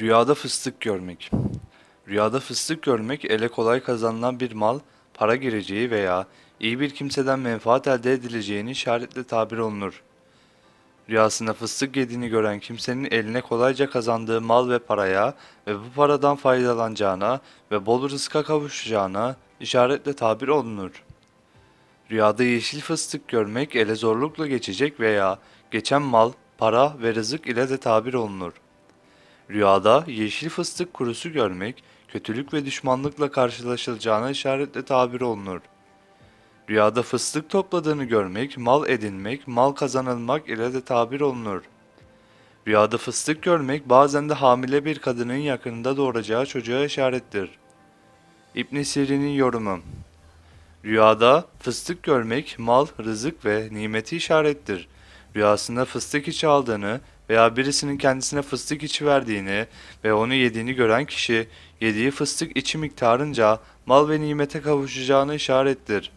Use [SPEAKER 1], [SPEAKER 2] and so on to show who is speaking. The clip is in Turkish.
[SPEAKER 1] Rüyada fıstık görmek. Rüyada fıstık görmek ele kolay kazanılan bir mal, para gireceği veya iyi bir kimseden menfaat elde edileceğini işaretle tabir olunur. Rüyasında fıstık yediğini gören kimsenin eline kolayca kazandığı mal ve paraya ve bu paradan faydalanacağına ve bol rızka kavuşacağına işaretle tabir olunur. Rüyada yeşil fıstık görmek ele zorlukla geçecek veya geçen mal, para ve rızık ile de tabir olunur. Rüyada yeşil fıstık kurusu görmek, kötülük ve düşmanlıkla karşılaşılacağına işaretle tabir olunur. Rüyada fıstık topladığını görmek, mal edinmek, mal kazanılmak ile de tabir olunur. Rüyada fıstık görmek bazen de hamile bir kadının yakınında doğuracağı çocuğa işarettir. İbn Sirin'in yorumu Rüyada fıstık görmek mal, rızık ve nimeti işarettir. Rüyasında fıstık içi aldığını veya birisinin kendisine fıstık içi verdiğini ve onu yediğini gören kişi yediği fıstık içi miktarınca mal ve nimete kavuşacağını işarettir.